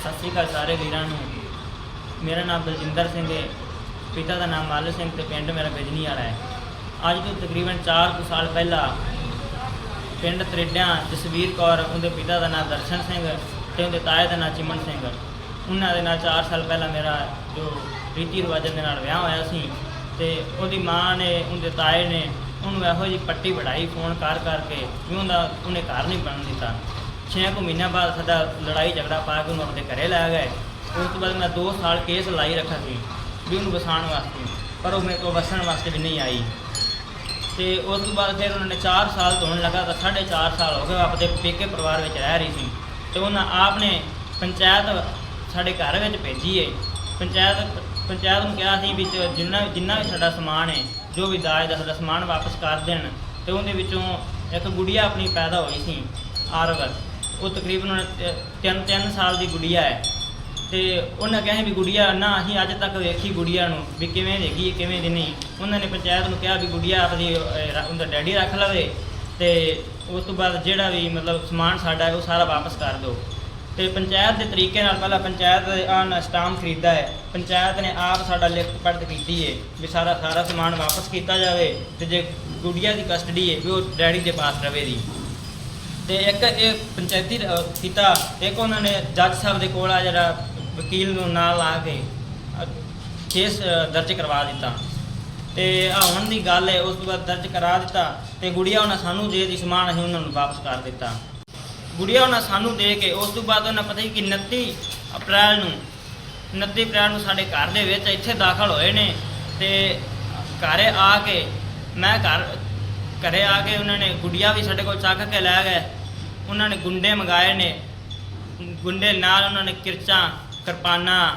ਸਤਿ ਸ਼੍ਰੀ ਅਕਾਲ ਸਾਰੇ ਵੀਰਾਂ ਨੂੰ। ਮੇਰਾ ਨਾਮ ਬਲਜਿੰਦਰ ਸਿੰਘ ਹੈ। ਪਿਤਾ ਦਾ ਨਾਮ ਮੱਲ ਸਿੰਘ ਤੇ ਪਿੰਡ ਮੇਰਾ ਗਜਨੀ ਵਾਲਾ ਹੈ। ਅੱਜ ਤੋਂ ਤਕਰੀਬਨ 4 ਕੁ ਸਾਲ ਪਹਿਲਾਂ ਪਿੰਡ ਤਰੇਡਿਆਂ ਜਸਵੀਰ ਕੌਰ, ਉਹਦੇ ਪਿਤਾ ਦਾ ਨਾਮ ਦਰਸ਼ਨ ਸਿੰਘ ਤੇ ਉਹਦੇ ਤਾਏ ਦਾ ਨਾਮ ਚਿਮਨ ਸਿੰਘ। ਉਹਨਾਂ ਦੇ ਨਾਲ 4 ਸਾਲ ਪਹਿਲਾਂ ਮੇਰਾ ਜੋ ਰੀਤੀ ਰਿਵਾਜਾਂ ਦੇ ਨਾਲ ਵਿਆਹ ਹੋਇਆ ਸੀ ਤੇ ਉਹਦੀ ਮਾਂ ਨੇ, ਉਹਦੇ ਤਾਏ ਨੇ ਉਹਨੂੰ ਇਹੋ ਜਿਹੀ ਪੱਟੀ ਵੜਾਈ ਫੋਨ ਕਰ ਕਰਕੇ ਵੀ ਉਹਦਾ ਉਹਨੇ ਘਰ ਨਹੀਂ ਬਣਨ ਦਿੱਤਾ। ਛੇ ਕੁ ਮਹੀਨਿਆਂ ਬਾਅਦ ਸਾਡਾ ਲੜਾਈ ਝਗੜਾ ਪਾ ਕੇ ਉਹਨੂੰ ਆਪਣੇ ਘਰੇ ਲੈ ਗਏ। ਉਸ ਤੋਂ ਬਾਅਦ ਮੈਂ 2 ਸਾਲ ਕੇਸ ਲਾਈ ਰੱਖਾ ਸੀ ਵੀ ਉਹਨੂੰ ਵਸਾਉਣ ਵਾਸਤੇ, ਪਰ ਉਹ ਮੇਰੇ ਕੋਲ ਵਸਣ ਵਾਸਤੇ ਵੀ ਨਹੀਂ ਆਈ। ਤੇ ਉਸ ਤੋਂ ਬਾਅਦ ਫਿਰ ਉਹਨਾਂ ਨੇ 4 ਸਾਲ ਤੋਂ ਹੋਣ ਲੱਗਾ ਤਾਂ 4.5 ਸਾਲ ਹੋ ਗਏ ਆਪਣੇ ਪੇਕੇ ਪਰਿਵਾਰ ਵਿੱਚ ਰਹਿ ਰਹੀ ਸੀ। ਤੇ ਉਹਨਾਂ ਆਪ ਨੇ ਪੰਚਾਇਤ ਸਾਡੇ ਘਰ ਵਿੱਚ ਭੇਜੀ ਏ। ਪੰਚਾਇਤ ਪੰਚਾਇਤ ਨੂੰ ਕਿਹਾ ਸੀ ਵੀ ਜਿੰਨਾ ਜਿੰਨਾ ਵੀ ਸਾਡਾ ਸਮਾਨ ਹੈ ਜੋ ਵੀ ਦਾਜ ਦਾ ਸਾਡਾ ਸਮਾਨ ਵਾਪਸ ਕਰ ਦੇਣ, ਤੇ ਉਹਦੇ ਵਿੱਚੋਂ ਇੱਕ ਗੁੜੀਆ ਆਪਣੀ ਪੈਦਾ ਹੋਈ ਸੀ ਆਰਵਰ ਉਹ ਤਕਰੀਬਨ ਹੁਣ ਤ- ਤਿੰਨ ਤਿੰਨ ਸਾਲ ਦੀ ਗੁੜੀਆ ਹੈ। ਤੇ ਉਹਨਾਂ ਕਿਹਾ ਵੀ ਗੁੜੀਆ ਨਾ ਅਸੀਂ ਅੱਜ ਤੱਕ ਵੇਖੀ ਗੁੜੀਆ ਨੂੰ ਵੀ ਕਿਵੇਂ ਹੈਗੀ ਕਿਵੇਂ ਦੀ ਨਹੀਂ। ਉਹਨਾਂ ਨੇ ਪੰਚਾਇਤ ਨੂੰ ਕਿਹਾ ਵੀ ਗੁੜੀਆ ਆਪਦੀ ਅਹ, ਰ- ਉਹਦਾ ਡੈਡੀ ਰੱਖ ਲਵੇ ਤੇ ਉਸ ਤੋਂ ਬਾਅਦ ਜਿਹੜਾ ਵੀ ਮਤਲਬ ਸਮਾਨ ਸਾਡਾ ਹੈ ਉਹ ਸਾਰਾ ਵਾਪਸ ਕਰ ਦਿਓ। ਤੇ ਪੰਚਾਇਤ ਦੇ ਤਰੀਕੇ ਨਾਲ ਪਹਿਲਾਂ ਪੰਚਾਇਤ ਆਨ ਸਟਾਮ ਖਰੀਦਾ ਹੈ। ਪੰਚਾਇਤ ਨੇ ਆਪ ਸਾਡਾ ਲਿਖਤ ਪੜਤ ਕੀਤੀ ਹੈ ਵੀ ਸਾਰਾ ਸਾਰਾ ਸਮਾਨ ਵਾਪਸ ਕੀਤਾ ਜਾਵੇ ਤੇ ਜੇ ਗੁੜੀਆ ਦੀ ਕਸਟਡੀ ਹੈ ਵੀ ਉਹ ਡੈਡੀ ਦੇ ਪਾਸ ਰਵੇ ਦੀ। ਤੇ ਇੱਕ ਇਹ ਪੰਚਾਇਤੀ ਅਹ, ਕੀਤਾ। ਇੱਕ ਉਹਨਾਂ ਨੇ ਜੱਜ ਸਾਹਿਬ ਦੇ ਕੋਲ ਆ ਜਿਹੜਾ ਵਕੀਲ ਨੂੰ ਨਾਲ ਲਾ ਕੇ ਅਹ, ਕੇਸ ਅਹ, ਦਰਜ ਕਰਵਾ ਦਿੱਤਾ। ਤੇ ਆ ਹੁਣ ਦੀ ਗੱਲ ਹੈ ਉਸ ਤੋਂ ਬਾਅਦ ਦਰਜ ਕਰਾ ਦਿੱਤਾ ਤੇ ਗੁੜੀਆ ਉਹਨਾਂ ਸਾਨੂੰ ਦੇ ਦੀ ਸਮਾਨ ਅਸੀਂ ਉਹਨਾਂ ਨੂੰ ਵਾਪਸ ਕਰ ਦਿੱਤਾ। ਗੁੜੀਆ ਉਹਨਾਂ ਸਾਨੂੰ ਦੇ ਕੇ ਉਸ ਤੋਂ ਬਾਅਦ ਉਹਨਾਂ ਪਤਾ ਹੀ ਕਿ 29 ਅਪ੍ਰੈਲ ਨੂੰ 29 ਅਪ੍ਰੈਲ ਨੂੰ ਸਾਡੇ ਘਰ ਦੇ ਵਿੱਚ ਇੱਥੇ ਦਾਖਲ ਹੋਏ ਨੇ ਤੇ ਘਰੇ ਆ ਕੇ ਮੈਂ ਘਰ ਘਰੇ ਆ ਕੇ ਉਹਨਾਂ ਨੇ ਗੁੜੀਆ ਵੀ ਸਾਡੇ ਕੋਲ ਚੱਕ ਕੇ ਲੈ ਗਏ। ਉਹਨਾਂ ਨੇ ਗੁੰਡੇ ਮੰਗਾਏ ਨੇ। ਗੁੰਡੇ ਨਾਲ ਉਹਨਾਂ ਨੇ ਕਿਰਚਾਂ, ਕਿਰਪਾਨਾਂ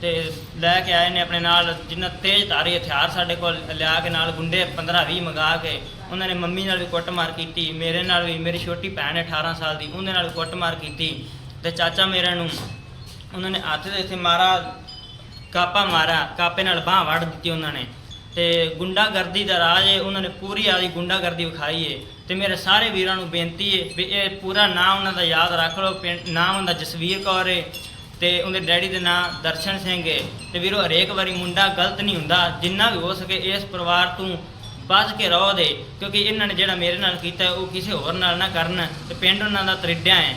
ਤੇ ਲੈ ਕੇ ਆਏ ਨੇ ਆਪਣੇ ਨਾਲ। ਜਿੰਨਾ ਤੇਜ਼ ਧਾਰੀ ਹਥਿਆਰ ਸਾਡੇ ਕੋਲ ਲਿਆ ਕੇ ਨਾਲ ਗੁੰਡੇ 15 20 ਮੰਗਾ ਕੇ ਉਹਨਾਂ ਨੇ ਮੰਮੀ ਨਾਲ ਵੀ ਕੁੱਟਮਾਰ ਕੀਤੀ, ਮੇਰੇ ਨਾਲ ਵੀ, ਮੇਰੀ ਛੋਟੀ ਭੈਣ ਹੈ 18 ਸਾਲ ਦੀ, ਉਹਦੇ ਨਾਲ ਵੀ ਕੁੱਟਮਾਰ ਕੀਤੀ ਤੇ ਚਾਚਾ ਮੇਰੇ ਨੂੰ ਉਹਨਾਂ ਨੇ ਹੱਥ ਦੇ ਇੱਥੇ ਮਾਰਾ, ਕਾਪਾ ਮਾਰਾ ਕਾਪੇ ਨਾਲ ਬਾਹ ਵੜ ਦਿੱਤੀ ਉਹਨਾਂ ਨੇ। ਤੇ ਗੁੰਡਾਗਰਦੀ ਦਾ ਰਾਜ ਹੈ, ਉਹਨਾਂ ਨੇ ਪੂਰੀ ਆਦੀ ਗੁੰਡਾਗਰਦੀ ਵਿਖਾਈ ਹੈ। ਤੇ ਮੇਰੇ ਸਾਰੇ ਵੀਰਾਂ ਨੂੰ ਬੇਨਤੀ ਹੈ ਵੀ ਇਹ ਪੂਰਾ ਨਾਮ ਉਹਨਾਂ ਦਾ ਯਾਦ ਰੱਖ ਲਓ ਪਿੰਡ ਨਾਮ ਉਹਦਾ ਜਸਵੀਰ ਕੌਰ ਹੈ ਤੇ ਉਹਦੇ ਡੈਡੀ ਦੇ ਨਾਂ ਦਰਸ਼ਨ ਸਿੰਘ ਹੈ। ਤੇ ਵੀਰੋ, ਹਰੇਕ ਵਾਰੀ ਮੁੰਡਾ ਗਲਤ ਨਹੀਂ ਹੁੰਦਾ, ਜਿੰਨਾ ਵੀ ਹੋ ਸਕੇ ਇਸ ਪਰਿਵਾਰ ਤੋਂ ਬਚ ਕੇ ਰਹੋ ਦੇ, ਕਿਉਂਕਿ ਇਹਨਾਂ ਨੇ ਜਿਹੜਾ ਮੇਰੇ ਨਾਲ ਕੀਤਾ, ਉਹ ਕਿਸੇ ਹੋਰ ਨਾਲ ਨਾ ਕਰਨ, ਤੇ ਪਿੰਡ ਉਹਨਾਂ ਦਾ ਤਰਿੱਡਿਆ ਹੈ।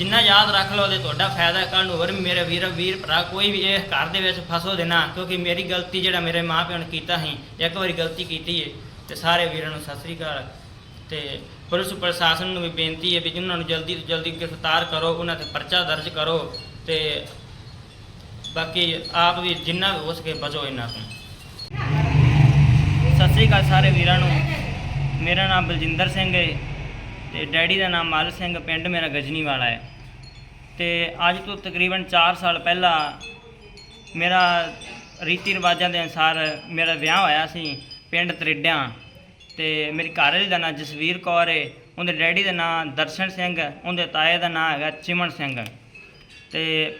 ਜਿੰਨਾ ਯਾਦ ਰੱਖ ਲਓ ਤੇ ਤੁਹਾਡਾ ਫਾਇਦਾ ਕੱਲ੍ਹ ਨੂੰ ਹੋਰ ਵੀ ਮੇਰੇ ਵੀਰ ਵੀਰ ਭਰਾ ਕੋਈ ਵੀ ਇਹ ਘਰ ਦੇ ਵਿੱਚ ਫਸੋ ਦੇਣਾ ਕਿਉਂਕਿ ਮੇਰੀ ਗਲਤੀ ਜਿਹੜਾ ਮੇਰੇ ਮਾਪਿਆਂ ਨੇ ਕੀਤਾ ਸੀ, ਇੱਕ ਵਾਰੀ ਗਲਤੀ ਕੀਤੀ ਹੈ ਤੇ ਸਾਰੇ ਵੀਰਾਂ ਨੂੰ ਸਤਿ ਸ੍ਰੀ ਅਕਾਲ। ਤੇ ਪੁਲਿਸ ਪ੍ਰਸ਼ਾਸਨ ਨੂੰ ਵੀ ਬੇਨਤੀ ਹੈ ਵੀ ਉਹਨਾਂ ਨੂੰ ਜਲਦੀ ਤੋਂ ਜਲਦੀ ਗ੍ਰਿਫਤਾਰ ਕਰੋ, ਉਹਨਾਂ ਤੇ ਪਰਚਾ ਦਰਜ ਕਰੋ ਤੇ ਬਾਕੀ ਆਪ ਵੀ ਜਿੰਨਾ ਹੋ ਸਕੇ ਬਚੋ ਇਹਨਾਂ ਤੋਂ। ਸਤਿ ਸ੍ਰੀ ਅਕਾਲ ਸਾਰੇ ਵੀਰਾਂ ਨੂੰ। ਮੇਰਾ ਨਾਮ ਬਲਜਿੰਦਰ ਸਿੰਘ ਹੈ ਤੇ ਡੈਡੀ ਦਾ ਨਾਮ ਮੱਲ ਸਿੰਘ, ਪਿੰਡ ਮੇਰਾ ਗਜਨੀ ਵਾਲਾ ਹੈ। ਤੇ ਅੱਜ ਤੋਂ ਤਕਰੀਬਨ 4 ਸਾਲ ਪਹਿਲਾਂ ਮੇਰਾ ਰੀਤੀ ਰਿਵਾਜਾਂ ਦੇ ਅਨਸਾਰ ਮੇਰਾ ਵਿਆਹ ਹੋਇਆ ਸੀ ਪਿੰਡ ਤਰਿੱਡਿਆਂ। ਤੇ ਮੇਰੀ ਘਰ ਵਾਲੀ ਦਾ ਨਾਮ ਜਸਵੀਰ ਕੌਰ ਹੈ ਉਹਦੇ ਡੈਡੀ ਦਾ ਨਾਮ ਦਰਸ਼ਨ ਸਿੰਘ, ਉਹਦੇ ਤਾਏ ਦਾ ਨਾਮ ਹੈਗਾ ਚਿਮਨ ਸਿੰਘ। ਤੇ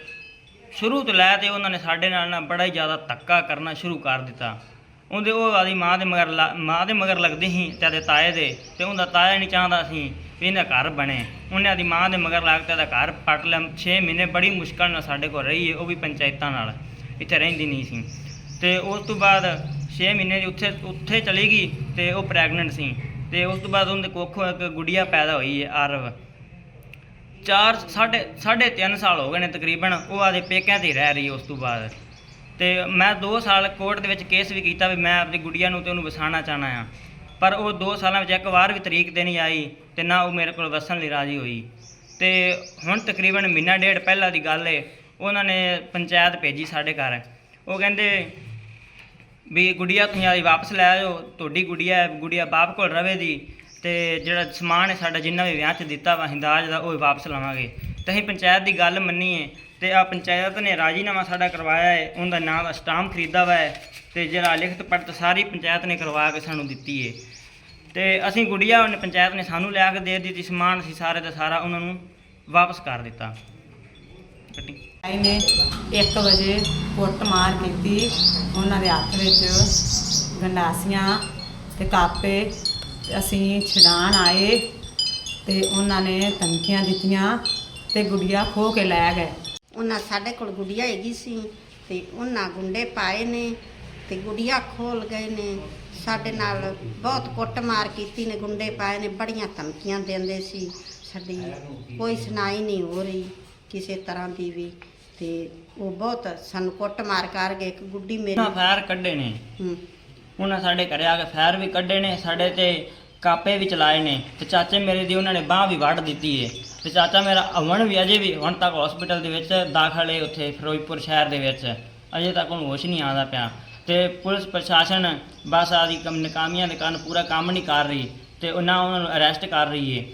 ਸ਼ੁਰੂ ਤੋਂ ਲੈ ਤੇ ਉਹਨਾਂ ਨੇ ਸਾਡੇ ਨਾਲ ਨਾ ਬੜਾ ਹੀ ਜ਼ਿਆਦਾ ਧੱਕਾ ਕਰਨਾ ਸ਼ੁਰੂ ਕਰ ਦਿੱਤਾ। ਉਹਦੇ ਉਹ ਆਦੀ ਮਾਂ ਦੇ ਮਗਰ ਲਾ- ਮਾਂ ਦੇ ਮਗਰ ਲੱਗਦੀ ਸੀ ਤੇ ਉਹਦੇ ਤਾਏ ਦੇ ਤੇ ਉਹਦਾ ਤਾਇਆ ਨਹੀਂ ਚਾਹੁੰਦਾ ਸੀ ਵੀ ਇਹਦਾ ਘਰ ਬਣੇ। ਉਹਨੇ ਆਦੀ ਮਾਂ ਦੇ ਮਗਰ ਲੱਗ ਕੇ ਉਹਦਾ ਘਰ ਪੱਟ ਲਿਆ। 6 ਮਹੀਨੇ ਬੜੀ ਮੁਸ਼ਕਲ ਨਾਲ ਸਾਡੇ ਕੋਲ ਰਹੀ ਹੈ, ਉਹ ਵੀ ਪੰਚਾਇਤਾਂ ਨਾਲ, ਇੱਥੇ ਰਹਿੰਦੀ ਨਹੀਂ ਸੀ। ਤੇ ਉਸ ਤੋਂ ਬਾਅਦ 6 ਮਹੀਨੇ ਦੀ ਉੱਥੇ ਉੱਥੇ ਚਲੀ ਗਈ ਤੇ ਉਹ ਪ੍ਰੈਗਨੈਂਟ ਸੀ। ਤੇ ਉਸ ਤੋਂ ਬਾਅਦ ਉਹਦੇ ਕੋਖੋਂ ਇੱਕ ਗੁੜੀਆ ਪੈਦਾ ਹੋਈ ਹੈ, ਆਰਵ। ਚਾਰ ਸਾਢੇ ਸਾਢੇ ਤਿੰਨ ਸਾਲ ਹੋ ਗਏ ਨੇ ਤਕਰੀਬਨ, ਉਹ ਆਦੇ ਪੇਕਿਆਂ ਤੇ ਹੀ ਰਹਿ ਰਹੀ ਉਸ ਤੋਂ ਬਾਅਦ। ਤੇ ਮੈਂ 2 ਸਾਲ ਕੋਰਟ ਦੇ ਵਿੱਚ ਕੇਸ ਵੀ ਕੀਤਾ ਵੀ ਮੈਂ ਆਪਣੀ ਗੁੜੀਆ ਨੂੰ ਤੇ ਉਹਨੂੰ ਵਸਾਉਣਾ ਚਾਹਨਾ ਆ ਪਰ ਉਹ 2 ਸਾਲਾਂ ਵਿੱਚ ਇੱਕ ਵਾਰ ਵੀ ਤਰੀਕ ਤੇ ਨਹੀਂ ਆਈ ਤੇ ਨਾ ਉਹ ਮੇਰੇ ਕੋਲ ਵਸਣ ਲਈ ਰਾਜੀ ਹੋਈ। ਤੇ ਹੁਣ ਤਕਰੀਬਨ ਮਹੀਨਾ ਡੇਢ ਪਹਿਲਾਂ ਦੀ ਗੱਲ ਏ, ਉਹਨਾਂ ਨੇ ਪੰਚਾਇਤ ਭੇਜੀ ਸਾਡੇ ਘਰ। ਉਹ ਕਹਿੰਦੇ ਵੀ ਗੁੜੀਆ ਤੁਸੀਂ ਆਦੀ ਵਾਪਸ ਲੈ ਆਇਓ, ਤੁਹਾਡੀ ਗੁੜੀਆ ਗੁੜੀਆ ਬਾਪ ਕੋਲ ਰਵੇ ਦੀ ਤੇ ਜਿਹੜਾ ਸਮਾਨ ਹੈ ਸਾਡਾ ਜਿੰਨਾ ਵੀ ਵਿਆਹ 'ਚ ਦਿੱਤਾ ਵਾ ਹਿੰਦਾਜ ਦਾ ਉਹ ਵਾਪਸ ਲਵਾਂਗੇ। ਤੇ ਅਸੀਂ ਪੰਚਾਇਤ ਦੀ ਗੱਲ ਮੰਨੀਏ ਤੇ ਆ ਪੰਚਾਇਤ ਨੇ ਰਾਜੀਨਾਮਾ ਸਾਡਾ ਕਰਵਾਇਆ ਹੈ, ਉਹਦਾ ਨਾਂ ਦਾ ਸਟਾਂਪ ਖਰੀਦਾ ਵਾ ਹੈ ਤੇ ਜਿਹੜਾ ਲਿਖਤ ਪੜਤ ਸਾਰੀ ਪੰਚਾਇਤ ਨੇ ਕਰਵਾ ਕੇ ਸਾਨੂੰ ਦਿੱਤੀ ਹੈ। ਤੇ ਅਸੀਂ ਗੁੜੀਆ ਉਹਨੇ ਪੰਚਾਇਤ ਨੇ ਸਾਨੂੰ ਲਿਆ ਕੇ ਦੇ ਦਿੱਤੀ, ਸਮਾਨ ਅਸੀਂ ਸਾਰੇ ਦਾ ਸਾਰਾ ਉਹਨਾਂ ਨੂੰ ਵਾਪਸ ਕਰ ਦਿੱਤਾ। ਕੱਟੀ 1 ਵਜੇ ਕੁੱਟ ਮਾਰ ਕੀਤੀ, ਉਹਨਾਂ ਦੇ ਹੱਥ ਵਿੱਚ ਗੰਡਾਸੀਆਂ ਤੇ ਕਾਪੇ ਅਸੀਂ ਛਡਾਣ ਆਏ ਤੇ ਉਹਨਾਂ ਨੇ ਧਮਕੀਆਂ ਦਿੱਤੀਆਂ ਤੇ ਗੁੜੀਆ ਖੋ ਕੇ ਲੈ ਗਏ। ਉਹਨਾਂ ਸਾਡੇ ਕੋਲ ਗੁੜੀਆ ਹੈਗੀ ਸੀ ਤੇ ਉਹਨਾਂ ਗੁੰਡੇ ਪਾਏ ਨੇ ਤੇ ਗੁੜੀਆ ਖੋਲ ਗਏ ਨੇ। ਸਾਡੇ ਨਾਲ ਬਹੁਤ ਕੁੱਟਮਾਰ ਕੀਤੀ ਨੇ ਗੁੰਡੇ ਪਾਏ ਨੇ ਬੜੀਆਂ ਧਮਕੀਆਂ ਦਿੰਦੇ ਸੀ। ਸਾਡੀ ਕੋਈ ਸੁਣਾਈ ਨਹੀਂ ਹੋ ਰਹੀ ਕਿਸੇ ਤਰ੍ਹਾਂ ਦੀ ਵੀ ਤੇ ਉਹ ਬਹੁਤ ਸਾਨੂੰ ਕੁੱਟਮਾਰ ਕਰ ਗਏ। ਇੱਕ ਗੁੱਡੀ ਮੇਰੀ ਉਹਨਾਂ ਫਾਇਰ ਕੱਢੇ ਨੇ। ਹੂੰ। ਉਹਨਾਂ ਸਾਡੇ ਘਰੇ ਆ ਕੇ ਫਾਇਰ ਵੀ ਕੱਢੇ ਨੇ ਸਾਡੇ ਤੇ ਕਾਪੇ ਵੀ ਚਲਾਏ ਨੇ ਤੇ ਚਾਚੇ ਮੇਰੇ ਦੀ ਉਹਨਾਂ ਨੇ ਬਾਹ ਵੀ ਵੱਢ ਦਿੱਤੀ ਏ। ਤੇ ਚਾਚਾ ਮੇਰਾ ਅਮਨ ਵੀ ਅਜੇ ਵੀ ਹੁਣ ਤੱਕ ਹਸਪੀਟਲ ਦੇ ਵਿੱਚ ਦਾਖਲ ਏ ਉੱਥੇ, ਫਿਰੋਜ਼ਪੁਰ ਸ਼ਹਿਰ ਦੇ ਵਿੱਚ। ਅਜੇ ਤੱਕ ਉਹਨੂੰ ਹੋਸ਼ ਨਹੀਂ ਆਉਂਦਾ ਪਿਆ। ਤੇ ਪੁਲਿਸ ਪ੍ਰਸ਼ਾਸਨ ਬਸ ਆਦੀ ਕੰਮ ਨਕਾਮੀਆਂ ਦੇ ਕਾਰਨ ਪੂਰਾ ਕੰਮ ਨਹੀਂ ਕਰ ਰਹੀ ਤੇ ਉਹ ਨਾ ਉਹਨਾਂ ਨੂੰ ਅਰੈਸਟ ਕਰ ਰਹੀ ਹੈ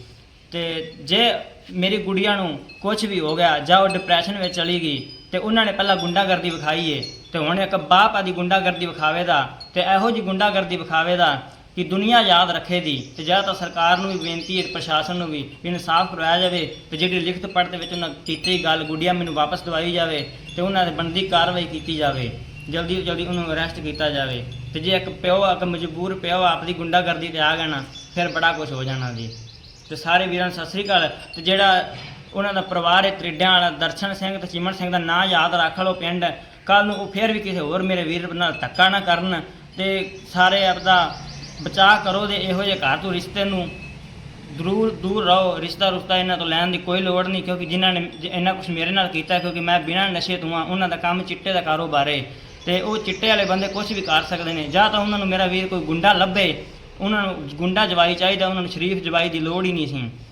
ਤੇ ਜੇ ਮੇਰੀ ਗੁੜੀਆ ਨੂੰ ਕੁਝ ਵੀ ਹੋ ਗਿਆ ਜਾਂ ਉਹ ਡਿਪਰੈਸ਼ਨ ਵਿੱਚ ਚਲੀ ਗਈ ਤੇ ਉਹਨਾਂ ਨੇ ਪਹਿਲਾਂ ਗੁੰਡਾਗਰਦੀ ਵਿਖਾਈ ਏ ਤੇ ਹੁਣ ਇੱਕ ਬਾਪ ਆਦੀ ਗੁੰਡਾਗਰਦੀ ਵਿਖਾਵੇ ਦਾ ਤੇ ਇਹੋ ਜੀ ਗੁੰਡਾਗਰਦੀ ਵਿਖਾਵੇ ਦਾ ਕਿ ਦੁਨੀਆ ਯਾਦ ਰੱਖੇ ਦੀ ਤੇ ਜਾਂ ਤਾਂ ਸਰਕਾਰ ਨੂੰ ਵੀ ਬੇਨਤੀ ਹੈ ਪ੍ਰਸ਼ਾਸਨ ਨੂੰ ਵੀ ਵੀ ਇਨਸਾਫ ਕਰਵਾਇਆ ਜਾਵੇ ਤੇ ਜਿਹੜੀ ਲਿਖਤ ਪੜ੍ਹ ਵਿੱਚ ਉਹਨਾਂ ਕੀਤੀ ਗੱਲ ਗੁੱਡੀਆਂ ਮੈਨੂੰ ਵਾਪਸ ਦਵਾਈ ਜਾਵੇ ਤੇ ਉਹਨਾਂ ਦੇ ਬਣਦੀ ਕਾਰਵਾਈ ਕੀਤੀ ਜਾਵੇ, ਜਲਦੀ ਤੋਂ ਜਲਦੀ ਉਹਨੂੰ ਅਰੈਸਟ ਕੀਤਾ ਜਾਵੇ ਤੇ ਜੇ ਇੱਕ ਪਿਓ, ਇੱਕ ਮਜਬੂਰ ਪਿਓ ਆਪਦੀ ਗੁੰਡਾਗਰਦੀ ਤੇ ਆ ਗਿਆ ਨਾ, ਫਿਰ ਬੜਾ ਕੁਝ ਹੋ ਜਾਣਾ ਜੀ। ਤੇ ਸਾਰੇ ਵੀਰਾਂ ਨੂੰ ਸਤਿ ਸ੍ਰੀ ਅਕਾਲ। ਤੇ ਜਿਹੜਾ ਉਹਨਾਂ ਦਾ ਪਰਿਵਾਰ ਹੈ ਤ੍ਰਿਡਿਆਂ ਵਾਲਾ ਦਰਸ਼ਨ ਸਿੰਘ ਤੇ ਚਿਮਨ ਸਿੰਘ ਦਾ ਨਾਂ ਯਾਦ ਰੱਖ ਲਓ ਪਿੰਡ ਕੱਲ ਨੂੰ ਉਹ ਫੇਰ ਵੀ ਕਿਸੇ ਹੋਰ ਮੇਰੇ ਵੀਰ ਨਾਲ ਧੱਕਾ ਨਾ ਕਰਨ ਤੇ ਸਾਰੇ ਆਪਦਾ ਬਚਾਅ ਕਰੋ ਤੇ ਇਹੋ ਜਿਹੇ ਘਰ ਤੋਂ ਰਿਸ਼ਤੇ ਨੂੰ ਦੂਰ ਦੂਰ ਰਹੋ, ਰਿਸ਼ਤਾ ਰੁਸ਼ਤਾ ਇਹਨਾਂ ਤੋਂ ਲੈਣ ਦੀ ਕੋਈ ਲੋੜ ਨਹੀਂ, ਕਿਉਂਕਿ ਜਿਨ੍ਹਾਂ ਨੇ, ਜ- ਇੰਨਾ ਕੁਝ ਮੇਰੇ ਨਾਲ ਕੀਤਾ ਕਿਉਂਕਿ ਮੈਂ ਬਿਨਾਂ ਨਸ਼ੇ ਤੋਂ ਆ ਉਹਨਾਂ ਦਾ ਕੰਮ ਚਿੱਟੇ ਦਾ ਕਾਰੋਬਾਰ ਹੈ। ਤੇ ਉਹ ਚਿੱਟੇ ਵਾਲੇ ਬੰਦੇ ਕੁਝ ਵੀ ਕਰ ਸਕਦੇ ਨੇ। ਜਾਂ ਤਾਂ ਉਹਨਾਂ ਨੂੰ ਮੇਰਾ ਵੀਰ ਕੋਈ ਗੁੰਡਾ ਲੱਭੇ, ਉਹਨਾਂ ਨੂੰ ਗੁੰਡਾ ਜਵਾਈ ਚਾਹੀਦਾ, ਉਹਨਾਂ ਨੂੰ ਸ਼ਰੀਫ ਜਵਾਈ ਦੀ ਲੋੜ ਹੀ ਨਹੀਂ ਸੀ।